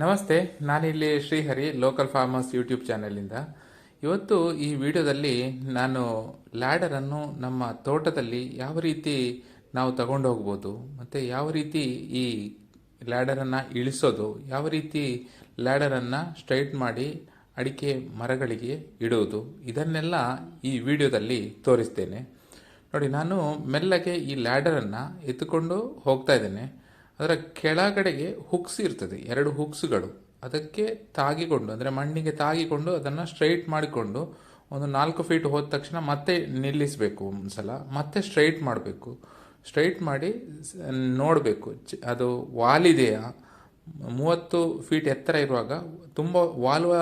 ನಮಸ್ತೆ, ನಾನಿಲ್ಲಿ Srihari, local farmers YouTube ಚಾನೆಲಿಂದ. ಇವತ್ತು ಈ ವಿಡಿಯೋದಲ್ಲಿ ನಾನು ಲ್ಯಾಡರನ್ನು ನಮ್ಮ ತೋಟದಲ್ಲಿ ಯಾವ ರೀತಿ ನಾವು ತಗೊಂಡು ಹೋಗ್ಬೋದು ಮತ್ತು ಯಾವ ರೀತಿ ಈ ಲ್ಯಾಡರನ್ನು ಇಳಿಸೋದು, ಯಾವ ರೀತಿ ಲ್ಯಾಡರನ್ನು ಸ್ಟ್ರೈಟ್ ಮಾಡಿ ಅಡಿಕೆ ಮರಗಳಿಗೆ ಇಡೋದು, ಇದನ್ನೆಲ್ಲ ಈ ವಿಡಿಯೋದಲ್ಲಿ ತೋರಿಸ್ತೇನೆ. ನೋಡಿ, ನಾನು ಮೆಲ್ಲಗೆ ಈ ಲ್ಯಾಡರನ್ನು ಎತ್ತುಕೊಂಡು ಹೋಗ್ತಾ ಇದ್ದೇನೆ. ಅದರ ಕೆಳಗಡೆಗೆ ಹುಕ್ಸ್ ಇರ್ತದೆ, ಎರಡು ಹುಕ್ಸ್ಗಳು ಅದಕ್ಕೆ ತಾಗಿಕೊಂಡು, ಅಂದರೆ ಮಣ್ಣಿಗೆ ತಾಗಿಕೊಂಡು ಅದನ್ನು ಸ್ಟ್ರೈಟ್ ಮಾಡಿಕೊಂಡು ಒಂದು ನಾಲ್ಕು ಫೀಟ್ ಹೋದ ತಕ್ಷಣ ಮತ್ತೆ ನಿಲ್ಲಿಸಬೇಕು ಒಂದ್ಸಲ. ಮತ್ತೆ ಸ್ಟ್ರೈಟ್ ಮಾಡಬೇಕು. ಸ್ಟ್ರೈಟ್ ಮಾಡಿ ನೋಡಬೇಕು. ಅದು ವಾಲಿದೆಯಾ ಮೂವತ್ತು ಫೀಟ್ ಎತ್ತರ ಇರುವಾಗ ತುಂಬ ವಾಲುವ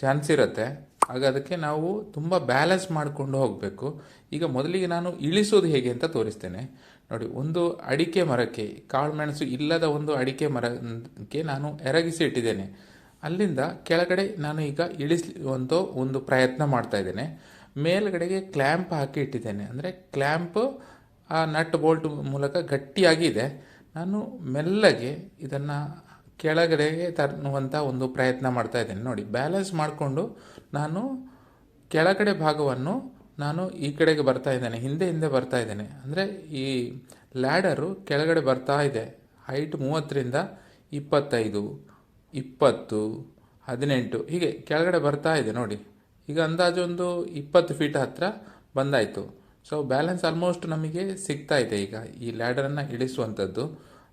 ಚಾನ್ಸ್ ಇರುತ್ತೆ. ಆಗ ಅದಕ್ಕೆ ನಾವು ತುಂಬ ಬ್ಯಾಲೆನ್ಸ್ ಮಾಡಿಕೊಂಡು ಹೋಗಬೇಕು. ಈಗ ಮೊದಲಿಗೆ ನಾನು ಇಳಿಸೋದು ಹೇಗೆ ಅಂತ ತೋರಿಸ್ತೇನೆ. ನೋಡಿ, ಒಂದು ಅಡಿಕೆ ಮರಕ್ಕೆ ಕಾಳುಮೆಣಸು ಇಲ್ಲದ ಒಂದು ಅಡಿಕೆ ಮರಕ್ಕೆ ನಾನು ಎರಗಿಸಿ ಇಟ್ಟಿದ್ದೇನೆ. ಅಲ್ಲಿಂದ ಕೆಳಗಡೆ ನಾನು ಈಗ ಇಳಿಸುವಂಥ ಒಂದು ಪ್ರಯತ್ನ ಮಾಡ್ತಾ ಇದ್ದೇನೆ. ಮೇಲ್ಗಡೆಗೆ ಕ್ಲ್ಯಾಂಪ್ ಹಾಕಿ ಇಟ್ಟಿದ್ದೇನೆ. ಅಂದರೆ ಕ್ಲ್ಯಾಂಪ್, ಆ ನಟ್ ಬೋಲ್ಟ್ ಮೂಲಕ ಗಟ್ಟಿಯಾಗಿದೆ ನಾನು ಮೆಲ್ಲಗೆ ಇದನ್ನು ಕೆಳಗಡೆಗೆ ತರುವಂಥ ಒಂದು ಪ್ರಯತ್ನ ಮಾಡ್ತಾ ಇದ್ದೇನೆ. ನೋಡಿ, ಬ್ಯಾಲೆನ್ಸ್ ಮಾಡಿಕೊಂಡು ನಾನು ಕೆಳಗಡೆ ಭಾಗವನ್ನು ನಾನು ಈ ಕಡೆಗೆ ಬರ್ತಾ ಇದ್ದೇನೆ, ಹಿಂದೆ ಹಿಂದೆ ಬರ್ತಾ ಇದ್ದೇನೆ. ಅಂದರೆ ಈ ಲ್ಯಾಡರು ಕೆಳಗಡೆ ಬರ್ತಾ ಇದೆ. ಹೈಟ್ ಮೂವತ್ತರಿಂದ ಇಪ್ಪತ್ತೈದು, ಇಪ್ಪತ್ತು, ಹದಿನೆಂಟು. ಹೀಗೆ ಕೆಳಗಡೆ ಬರ್ತಾ ಇದೆ ನೋಡಿ. ಈಗ ಅಂದಾಜು ಒಂದು ಇಪ್ಪತ್ತು ಫೀಟ್ ಹತ್ತಿರ ಬಂದಾಯಿತು. ಸೊ ಬ್ಯಾಲೆನ್ಸ್ ಆಲ್ಮೋಸ್ಟ್ ನಮಗೆ ಸಿಗ್ತಾ ಇದೆ ಈಗ ಈ ಲ್ಯಾಡರನ್ನು ಇಳಿಸುವಂಥದ್ದು.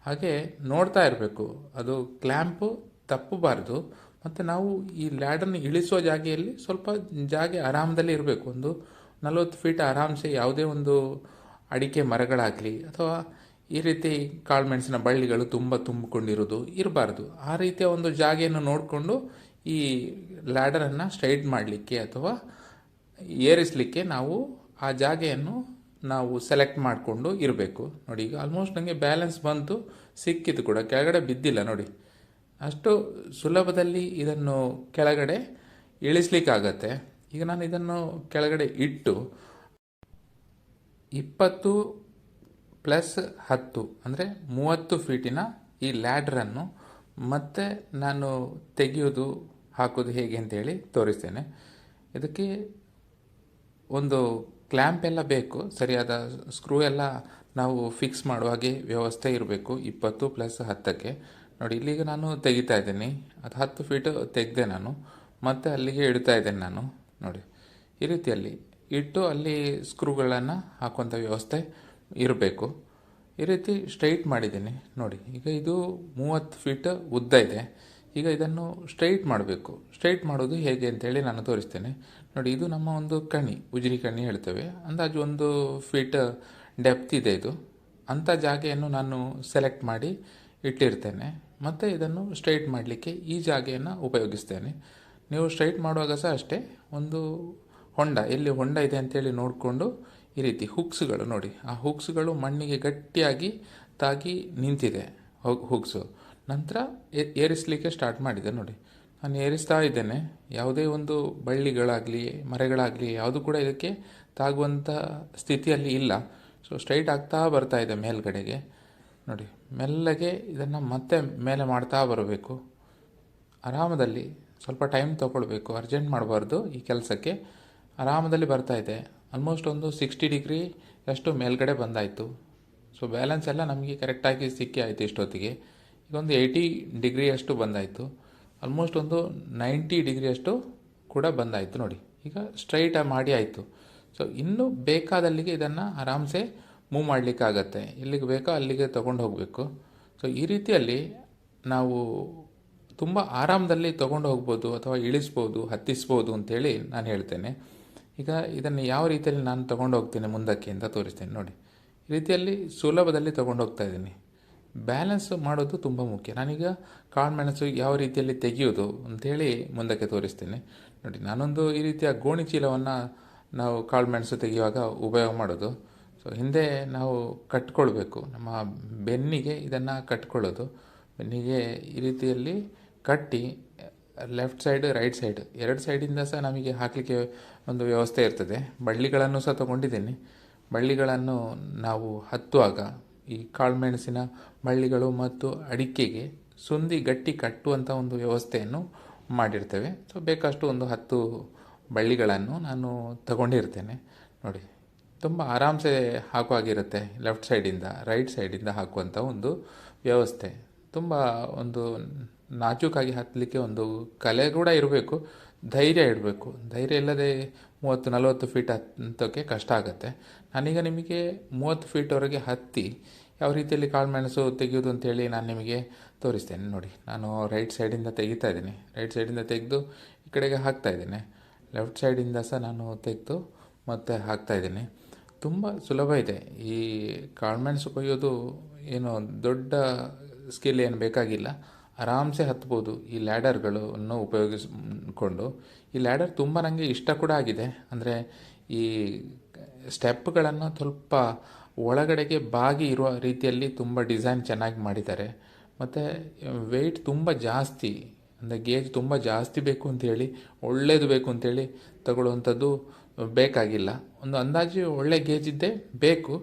ಹಾಗೆ ನೋಡ್ತಾ ಇರಬೇಕು, ಅದು ಕ್ಲ್ಯಾಂಪು ತಪ್ಪಬಾರ್ದು. ಮತ್ತು ನಾವು ಈ ಲ್ಯಾಡರ್ನ ಇಳಿಸುವ ಜಾಗೆಯಲ್ಲಿ ಸ್ವಲ್ಪ ಜಾಗೆ ಆರಾಮದಲ್ಲಿ ಇರಬೇಕು. ಒಂದು ನಲವತ್ತು ಫೀಟ್ ಆರಾಮ್ಸೆ ಯಾವುದೇ ಒಂದು ಅಡಿಕೆ ಮರಗಳಾಗಲಿ ಅಥವಾ ಈ ರೀತಿ ಕಾಳುಮೆಣಸಿನ ಬಳ್ಳಿಗಳು ತುಂಬ ತುಂಬಿಕೊಂಡಿರೋದು ಇರಬಾರ್ದು. ಆ ರೀತಿಯ ಒಂದು ಜಾಗೆಯನ್ನು ನೋಡಿಕೊಂಡು ಈ ಲ್ಯಾಡರನ್ನು ಸ್ಟ್ರೈಟ್ ಮಾಡಲಿಕ್ಕೆ ಅಥವಾ ಏರಿಸಲಿಕ್ಕೆ ನಾವು ಆ ಜಾಗೆಯನ್ನು ನಾವು ಸೆಲೆಕ್ಟ್ ಮಾಡಿಕೊಂಡು ಇರಬೇಕು. ನೋಡಿ, ಈಗ ಆಲ್ಮೋಸ್ಟ್ ನನಗೆ ಬ್ಯಾಲೆನ್ಸ್ ಬಂತು, ಸಿಕ್ಕಿತು ಕೂಡ, ಕೆಳಗಡೆ ಬಿದ್ದಿಲ್ಲ ನೋಡಿ. ಅಷ್ಟು ಸುಲಭದಲ್ಲಿ ಇದನ್ನು ಕೆಳಗಡೆ ಇಳಿಸ್ಲಿಕ್ಕಾಗತ್ತೆ. ಈಗ ನಾನು ಇದನ್ನು ಕೆಳಗಡೆ ಇಟ್ಟು ಇಪ್ಪತ್ತು ಪ್ಲಸ್ ಹತ್ತು, ಅಂದರೆ ಮೂವತ್ತು ಫೀಟಿನ ಈ ಲ್ಯಾಡ್ರನ್ನು ಮತ್ತೆ ನಾನು ತೆಗೆಯೋದು, ಹಾಕೋದು ಹೇಗೆ ಅಂತೇಳಿ ತೋರಿಸ್ತೇನೆ. ಇದಕ್ಕೆ ಒಂದು ಕ್ಲ್ಯಾಂಪ್ ಎಲ್ಲ ಬೇಕು, ಸರಿಯಾದ ಸ್ಕ್ರೂ ಎಲ್ಲ ನಾವು ಫಿಕ್ಸ್ ಮಾಡುವ ಹಾಗೆ ವ್ಯವಸ್ಥೆ ಇರಬೇಕು, ಇಪ್ಪತ್ತು ಪ್ಲಸ್ ಹತ್ತಕ್ಕೆ. ನೋಡಿ, ಇಲ್ಲಿಗೆ ನಾನು ತೆಗಿತಾ ಇದ್ದೀನಿ. ಅದು ಹತ್ತು ಫೀಟು ತೆಗೆದೆ ನಾನು, ಮತ್ತೆ ಅಲ್ಲಿಗೆ ಇಡ್ತಾ ಇದ್ದೇನೆ ನಾನು. ನೋಡಿ. ಈ ರೀತಿಯಲ್ಲಿ ಇಟ್ಟು ಅಲ್ಲಿ ಸ್ಕ್ರೂಗಳನ್ನು ಹಾಕುವಂಥ ವ್ಯವಸ್ಥೆ ಇರಬೇಕು. ಈ ರೀತಿ ಸ್ಟ್ರೈಟ್ ಮಾಡಿದ್ದೀನಿ. ನೋಡಿ, ಈಗ ಇದು ಮೂವತ್ತು ಫೀಟ್ ಉದ್ದ ಇದೆ. ಈಗ ಇದನ್ನು ಸ್ಟ್ರೈಟ್ ಮಾಡಬೇಕು. ಸ್ಟ್ರೈಟ್ ಮಾಡೋದು ಹೇಗೆ ಅಂತೇಳಿ ನಾನು ತೋರಿಸ್ತೇನೆ. ನೋಡಿ, ಇದು ನಮ್ಮ ಒಂದು ಕಣಿ, ಉಜಿರಿ ಕಣಿ ಹೇಳ್ತೇವೆ. ಅಂದಾಜು ಒಂದು ಫೀಟ್ ಡೆಪ್ತ್ ಇದೆ ಇದು. ಅಂಥ ಜಾಗೆಯನ್ನು ನಾನು ಸೆಲೆಕ್ಟ್ ಮಾಡಿ ಇಟ್ಟಿರ್ತೇನೆ. ಮತ್ತು ಇದನ್ನು ಸ್ಟ್ರೈಟ್ ಮಾಡಲಿಕ್ಕೆ ಈ ಜಾಗೆಯನ್ನು ಉಪಯೋಗಿಸ್ತೇನೆ. ನೀವು ಸ್ಟ್ರೈಟ್ ಮಾಡುವಾಗ ಸಹ ಅಷ್ಟೇ, ಒಂದು ಹೊಂಡ, ಎಲ್ಲಿ ಹೊಂಡ ಇದೆ ಅಂತೇಳಿ ನೋಡಿಕೊಂಡು ಈ ರೀತಿ ಹುಕ್ಸ್ಗಳು ನೋಡಿ. ಆ ಹುಕ್ಸ್ಗಳು ಮಣ್ಣಿಗೆ ಗಟ್ಟಿಯಾಗಿ ತಾಗಿ ನಿಂತಿದೆ ಹುಕ್ಸು ನಂತರ ಏರಿಸಲಿಕ್ಕೆ ಸ್ಟಾರ್ಟ್ ಮಾಡಿದೆ ನೋಡಿ. ನಾನು ಏರಿಸ್ತಾ ಇದ್ದೇನೆ. ಯಾವುದೇ ಒಂದು ಬಳ್ಳಿಗಳಾಗಲಿ, ಮರಗಳಾಗಲಿ, ಯಾವುದು ಕೂಡ ಇದಕ್ಕೆ ತಾಗುವಂಥ ಸ್ಥಿತಿಯಲ್ಲಿ ಇಲ್ಲ. ಸೊ ಸ್ಟ್ರೈಟ್ ಆಗ್ತಾ ಬರ್ತಾ ಇದೆ ಮೇಲ್ಗಡೆಗೆ. ನೋಡಿ ಮೆಲ್ಲಗೆ ಇದನ್ನು ಮತ್ತೆ ಮೇಲೆ ಮಾಡ್ತಾ ಬರಬೇಕು. ಆರಾಮದಲ್ಲಿ ಸ್ವಲ್ಪ ಟೈಮ್ ತೊಗೊಳ್ಬೇಕು ಅರ್ಜೆಂಟ್ ಮಾಡಬಾರ್ದು ಈ ಕೆಲಸಕ್ಕೆ. ಆರಾಮದಲ್ಲಿ ಬರ್ತಾಯಿದೆ ಆಲ್ಮೋಸ್ಟ್ ಒಂದು ಸಿಕ್ಸ್ಟಿ ಡಿಗ್ರಿ ಅಷ್ಟು ಮೇಲ್ಗಡೆ ಬಂದಾಯಿತು. ಸೊ ಬ್ಯಾಲೆನ್ಸ್ ಎಲ್ಲ ನಮಗೆ ಕರೆಕ್ಟಾಗಿ ಸಿಕ್ಕಿ ಆಯಿತು ಇಷ್ಟೊತ್ತಿಗೆ. ಈಗ ಒಂದು ಏಯ್ಟಿ ಡಿಗ್ರಿಯಷ್ಟು ಬಂದಾಯಿತು. ಆಲ್ಮೋಸ್ಟ್ ಒಂದು ನೈಂಟಿ ಡಿಗ್ರಿಯಷ್ಟು ಕೂಡ ಬಂದಾಯಿತು ನೋಡಿ. ಈಗ ಸ್ಟ್ರೈಟ್ ಮಾಡಿ ಆಯಿತು. ಸೊ ಇನ್ನೂ ಬೇಕಾದಲ್ಲಿಗೆ ಇದನ್ನು ಆರಾಮ್ಸೆ ಮೂವ್ ಮಾಡಲಿಕ್ಕಾಗತ್ತೆ. ಎಲ್ಲಿಗೆ ಬೇಕೋ ಅಲ್ಲಿಗೆ ತೊಗೊಂಡು ಹೋಗಬೇಕು. ಸೊ ಈ ರೀತಿಯಲ್ಲಿ ನಾವು ತುಂಬ ಆರಾಮದಲ್ಲಿ ತೊಗೊಂಡು ಹೋಗ್ಬೋದು ಅಥವಾ ಇಳಿಸ್ಬೋದು, ಹತ್ತಿಸ್ಬೋದು ಅಂತೇಳಿ ನಾನು ಹೇಳ್ತೇನೆ. ಈಗ ಇದನ್ನು ಯಾವ ರೀತಿಯಲ್ಲಿ ನಾನು ತೊಗೊಂಡು ಹೋಗ್ತೇನೆ ಮುಂದಕ್ಕೆ ಅಂತ ತೋರಿಸ್ತೇನೆ ನೋಡಿ. ಈ ರೀತಿಯಲ್ಲಿ ಸುಲಭದಲ್ಲಿ ತೊಗೊಂಡು ಹೋಗ್ತಾ ಇದ್ದೀನಿ. ಬ್ಯಾಲೆನ್ಸ್ ಮಾಡೋದು ತುಂಬ ಮುಖ್ಯ. ನಾನೀಗ ಕಾಳು ಮೆಣಸು ಯಾವ ರೀತಿಯಲ್ಲಿ ತೆಗೆಯೋದು ಅಂಥೇಳಿ ಮುಂದಕ್ಕೆ ತೋರಿಸ್ತೇನೆ. ನೋಡಿ, ನಾನೊಂದು ಈ ರೀತಿಯ ಗೋಣಿ ಚೀಲವನ್ನು ನಾವು ಕಾಳು ಮೆಣಸು ತೆಗೆಯುವಾಗ ಉಪಯೋಗ ಮಾಡೋದು. ಸೊ ಹಿಂದೆ ನಾವು ಕಟ್ಕೊಳ್ಬೇಕು. ನಮ್ಮ ಬೆನ್ನಿಗೆ ಇದನ್ನು ಕಟ್ಕೊಳ್ಳೋದು. ಬೆನ್ನಿಗೆ ಈ ರೀತಿಯಲ್ಲಿ ಕಟ್ಟಿ ಲೆಫ್ಟ್ ಸೈಡ್ ರೈಟ್ ಸೈಡ್ ಎರಡು ಸೈಡಿಂದ ಸಹ ನಮಗೆ ಹಾಕಲಿಕ್ಕೆ ಒಂದು ವ್ಯವಸ್ಥೆ ಇರ್ತದೆ. ಬಳ್ಳಿಗಳನ್ನು ಸಹ ತಗೊಂಡಿದ್ದೇನೆ. ಬಳ್ಳಿಗಳನ್ನು ನಾವು ಹತ್ತುವಾಗ ಈ ಕಾಳುಮೆಣಸಿನ ಬಳ್ಳಿಗಳು ಮತ್ತು ಅಡಿಕೆಗೆ ಸುಂದಿ ಗಟ್ಟಿ ಕಟ್ಟುವಂಥ ಒಂದು ವ್ಯವಸ್ಥೆಯನ್ನು ಮಾಡಿರ್ತೇವೆ. ಸೊ ಬೇಕಷ್ಟು ಒಂದು ಹತ್ತು ಬಳ್ಳಿಗಳನ್ನು ನಾನು ತಗೊಂಡಿರ್ತೇನೆ. ನೋಡಿ, ತುಂಬ ಆರಾಮ್ಸೆ ಹಾಕುವಾಗಿರುತ್ತೆ ಲೆಫ್ಟ್ ಸೈಡಿಂದ ರೈಟ್ ಸೈಡಿಂದ ಹಾಕುವಂಥ ಒಂದು ವ್ಯವಸ್ಥೆ. ತುಂಬ ಒಂದು ನಾಜೂಕಾಗಿ ಹತ್ತಲಿಕ್ಕೆ ಒಂದು ಕಲೆ ಕೂಡ ಇರಬೇಕು. ಧೈರ್ಯ ಇಡಬೇಕು. ಧೈರ್ಯ ಇಲ್ಲದೆ ಮೂವತ್ತು, ನಲವತ್ತು ಫೀಟ್ ಹತ್ತೋಕ್ಕೆ ಕಷ್ಟ ಆಗುತ್ತೆ. ನಾನೀಗ ನಿಮಗೆ ಮೂವತ್ತು ಫೀಟ್ವರೆಗೆ ಹತ್ತಿ ಯಾವ ರೀತಿಯಲ್ಲಿ ಕಾಳುಮೆಣಸು ತೆಗೆಯೋದು ಅಂತೇಳಿ ನಾನು ನಿಮಗೆ ತೋರಿಸ್ತೇನೆ. ನೋಡಿ, ನಾನು ರೈಟ್ ಸೈಡಿಂದ ತೆಗಿತಾ ಇದ್ದೀನಿ. ರೈಟ್ ಸೈಡಿಂದ ತೆಗೆದು ಈ ಕಡೆಗೆ ಹಾಕ್ತಾ ಇದ್ದೀನಿ. ಲೆಫ್ಟ್ ಸೈಡಿಂದ ಸಹ ನಾನು ತೆಗೆದು ಮತ್ತೆ ಹಾಕ್ತಾ ಇದ್ದೀನಿ. ತುಂಬ ಸುಲಭ ಇದೆ. ಈ ಕಾಳುಮೆಣಸು ಕೊಯ್ಯೋದು ಏನು ದೊಡ್ಡ ಸ್ಕಿಲ್ ಏನು ಬೇಕಾಗಿಲ್ಲ. ಆರಾಮ್ಸೆ ಹತ್ಬೋದು ಈ ಲ್ಯಾಡರ್ಗಳನ್ನು ಉಪಯೋಗಿಸ್ಕೊಂಡು, ಈ ಲ್ಯಾಡರ್ ತುಂಬ ನನಗೆ ಇಷ್ಟ ಕೂಡ ಆಗಿದೆ. ಅಂದರೆ ಈ ಸ್ಟೆಪ್ಗಳನ್ನು ಸ್ವಲ್ಪ ಒಳಗಡೆಗೆ ಬಾಗಿ ಇರುವ ರೀತಿಯಲ್ಲಿ ತುಂಬ ಡಿಸೈನ್ ಚೆನ್ನಾಗಿ ಮಾಡಿದ್ದಾರೆ. ಮತ್ತು ವೆಯ್ಟ್ ತುಂಬ ಜಾಸ್ತಿ, ಅಂದರೆ ಗೇಜ್ ತುಂಬ ಜಾಸ್ತಿ ಬೇಕು ಅಂಥೇಳಿ ಒಳ್ಳೇದು ಬೇಕು ಅಂಥೇಳಿ ತಗೊಳ್ಳುವಂಥದ್ದು ಬೇಕಾಗಿಲ್ಲ. ಒಂದು ಅಂದಾಜು ಒಳ್ಳೆ ಗೇಜ್ ಇದ್ದೇ ಬೇಕು.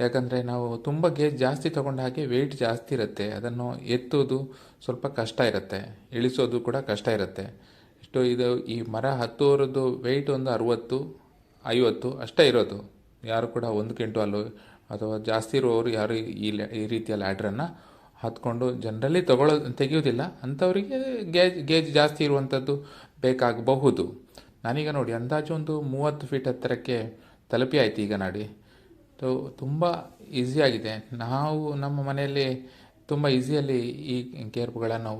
ಯಾಕಂದರೆ ನಾವು ತುಂಬ ಗೇಜ್ ಜಾಸ್ತಿ ತಗೊಂಡ ಹಾಗೆ ವೆಯ್ಟ್ ಜಾಸ್ತಿ ಇರುತ್ತೆ. ಅದನ್ನು ಎತ್ತೋದು ಸ್ವಲ್ಪ ಕಷ್ಟ ಇರುತ್ತೆ. ಇಳಿಸೋದು ಕೂಡ ಕಷ್ಟ ಇರುತ್ತೆ. ಇಷ್ಟು ಇದು ಈ ಮರ ಹತ್ತುವರದ್ದು ವೆಯ್ಟ್ ಒಂದು ಅರುವತ್ತು, ಐವತ್ತು ಅಷ್ಟೇ ಇರೋದು. ಯಾರು ಕೂಡ ಒಂದು ಕ್ವಿಂಟಾಲು ಅಥವಾ ಜಾಸ್ತಿ ಇರುವವರು ಯಾರು ಈ ಈ ರೀತಿಯ ಲ್ಯಾಡ್ರನ್ನು ಹತ್ಕೊಂಡು ಜನರಲಿ ತಗೊಳ್ಳೋ ತೆಗೆಯೋದಿಲ್ಲ. ಅಂಥವರಿಗೆ ಗೇಜ್ ಗೇಜ್ ಜಾಸ್ತಿ ಇರುವಂಥದ್ದು ಬೇಕಾಗಬಹುದು. ನಾನೀಗ ನೋಡಿ ಅಂದಾಜು ಒಂದು ಮೂವತ್ತು ಫೀಟ್ ಹತ್ತಿರಕ್ಕೆ ತಲುಪಿ ಆಯ್ತು ಈಗ ನಾಡಿ. ತುಂಬ ಈಸಿಯಾಗಿದೆ ನಾವು ನಮ್ಮ ಮನೆಯಲ್ಲಿ ತುಂಬ ಈಸಿಯಲ್ಲಿ ಈ ಕೇರ್ಪ್ಗಳನ್ನು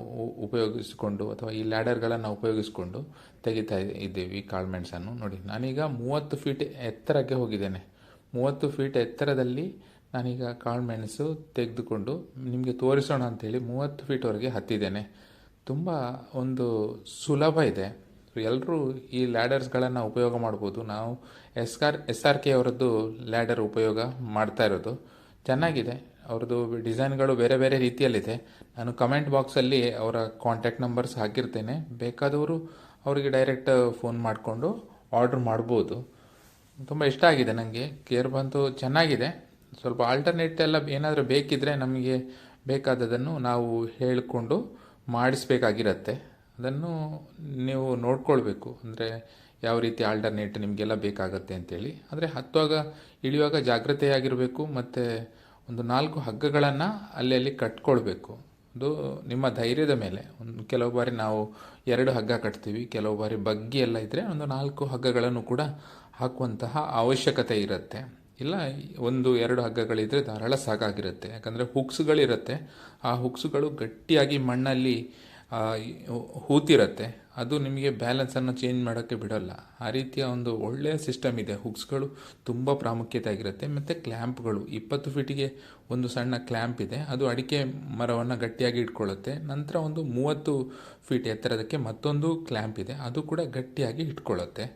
ಉಪಯೋಗಿಸಿಕೊಂಡು ಅಥವಾ ಈ ಲ್ಯಾಡರ್ಗಳನ್ನು ಉಪಯೋಗಿಸಿಕೊಂಡು ತೆಗಿತಾ ಇದ್ದೀವಿ ಈ ಕಾಳುಮೆಣಸನ್ನು ನೋಡಿ, ನಾನೀಗ ಮೂವತ್ತು ಫೀಟ್ ಎತ್ತರಕ್ಕೆ ಹೋಗಿದ್ದೇನೆ. ಮೂವತ್ತು ಫೀಟ್ ಎತ್ತರದಲ್ಲಿ ನಾನೀಗ ಕಾಳುಮೆಣಸು ತೆಗೆದುಕೊಂಡು ನಿಮಗೆ ತೋರಿಸೋಣ ಅಂಥೇಳಿ ಮೂವತ್ತು ಫೀಟ್ವರೆಗೆ ಹತ್ತಿದ್ದೇನೆ. ತುಂಬ ಒಂದು ಸುಲಭ ಇದೆ. ಎಲ್ಲರೂ ಈ ಲ್ಯಾಡರ್ಸ್ಗಳನ್ನು ಉಪಯೋಗ ಮಾಡ್ಬೋದು. ನಾವು S R S R K ಅವರದ್ದು ಲ್ಯಾಡರ್ ಉಪಯೋಗ ಮಾಡ್ತಾ ಇರೋದು. ಚೆನ್ನಾಗಿದೆ. ಅವ್ರದ್ದು ಡಿಸೈನ್ಗಳು ಬೇರೆ ಬೇರೆ ರೀತಿಯಲ್ಲಿದೆ. ನಾನು ಕಮೆಂಟ್ ಬಾಕ್ಸಲ್ಲಿ ಅವರ ಕಾಂಟ್ಯಾಕ್ಟ್ ನಂಬರ್ಸ್ ಹಾಕಿರ್ತೇನೆ. ಬೇಕಾದವರು ಅವರಿಗೆ ಡೈರೆಕ್ಟ್ ಫೋನ್ ಮಾಡಿಕೊಂಡು ಆರ್ಡ್ರ್ ಮಾಡ್ಬೋದು. ತುಂಬ ಇಷ್ಟ ಆಗಿದೆ ನನಗೆ ಕೇರ್ ಬಂತು, ಚೆನ್ನಾಗಿದೆ. ಸ್ವಲ್ಪ ಆಲ್ಟರ್ನೇಟ್ ಎಲ್ಲ ಏನಾದರೂ ಬೇಕಿದ್ದರೆ ನಮಗೆ ಬೇಕಾದದನ್ನು ನಾವು ಹೇಳಿಕೊಂಡು ಮಾಡಿಸ್ಬೇಕಾಗಿರತ್ತೆ. ಅದನ್ನು ನೀವು ನೋಡ್ಕೊಳ್ಬೇಕು. ಅಂದರೆ ಯಾವ ರೀತಿ ಆಲ್ಟರ್ನೇಟ್ ನಿಮಗೆಲ್ಲ ಬೇಕಾಗತ್ತೆ ಅಂತೇಳಿ. ಆದರೆ ಹತ್ತುವಾಗ ಇಳಿಯುವಾಗ ಜಾಗ್ರತೆಯಾಗಿರಬೇಕು, ಮತ್ತು ಒಂದು ನಾಲ್ಕು ಹಗ್ಗಗಳನ್ನು ಅಲ್ಲಿ ಅಲ್ಲಿ ಕಟ್ಕೊಳ್ಬೇಕು. ಅದು ನಿಮ್ಮ ಧೈರ್ಯದ ಮೇಲೆ. ಒಂದು ಕೆಲವು ಬಾರಿ ನಾವು ಎರಡು ಹಗ್ಗ ಕಟ್ತೀವಿ, ಕೆಲವು ಬಾರಿ ಬಗ್ಗಿ ಎಲ್ಲ ಇದ್ದರೆ ಒಂದು ನಾಲ್ಕು ಹಗ್ಗಗಳನ್ನು ಕೂಡ ಹಾಕುವಂತಹ ಅವಶ್ಯಕತೆ ಇರುತ್ತೆ. ಇಲ್ಲ, ಒಂದು ಎರಡು ಹಗ್ಗಗಳಿದ್ದರೆ ಧಾರಾಳ ಸಾಕಾಗಿರುತ್ತೆ. ಯಾಕಂದರೆ ಹುಕ್ಸ್ಗಳಿರುತ್ತೆ ಆ ಹುಕ್ಸ್ಗಳು ಗಟ್ಟಿಯಾಗಿ ಮಣ್ಣಲ್ಲಿ ಹೂತಿರುತ್ತೆ ಅದು ನಿಮಗೆ ಬ್ಯಾಲೆನ್ಸನ್ನು ಚೇಂಜ್ ಮಾಡೋಕ್ಕೆ ಬಿಡೋಲ್ಲ. ಆ ರೀತಿಯ ಒಂದು ಒಳ್ಳೆಯ ಸಿಸ್ಟಮ್ ಇದೆ. ಹುಕ್ಸ್ಗಳು ತುಂಬ ಪ್ರಾಮುಖ್ಯತೆ ಆಗಿರುತ್ತೆ. ಮತ್ತು ಕ್ಲ್ಯಾಂಪ್ಗಳು ಇಪ್ಪತ್ತು ಫೀಟಿಗೆ ಒಂದು ಸಣ್ಣ ಕ್ಲ್ಯಾಂಪ್ ಇದೆ. ಅದು ಅಡಿಕೆ ಮರವನ್ನು ಗಟ್ಟಿಯಾಗಿ ಇಟ್ಕೊಳ್ಳುತ್ತೆ. ನಂತರ ಒಂದು ಮೂವತ್ತು ಫೀಟ್ ಎತ್ತರದಕ್ಕೆ ಮತ್ತೊಂದು ಕ್ಲ್ಯಾಂಪ್ ಇದೆ. ಅದು ಕೂಡ ಗಟ್ಟಿಯಾಗಿ ಇಟ್ಕೊಳ್ಳುತ್ತೆ.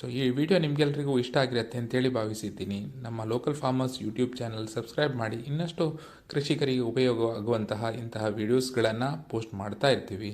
ಸೊ ಈ ವಿಡಿಯೋ ನಿಮಗೆಲ್ಲರಿಗೂ ಇಷ್ಟ ಆಗಿರುತ್ತೆ ಅಂತೇಳಿ ಭಾವಿಸಿದ್ದೀನಿ. ನಮ್ಮ local farmers YouTube channel subscribe ಮಾಡಿ. ಇನ್ನಷ್ಟು ಕೃಷಿಕರಿಗೆ ಉಪಯೋಗ ಆಗುವಂತಹ ಇಂತಹ ವಿಡಿಯೋಸ್ಗಳನ್ನು ಪೋಸ್ಟ್ ಮಾಡ್ತಾ ಇರ್ತೀವಿ.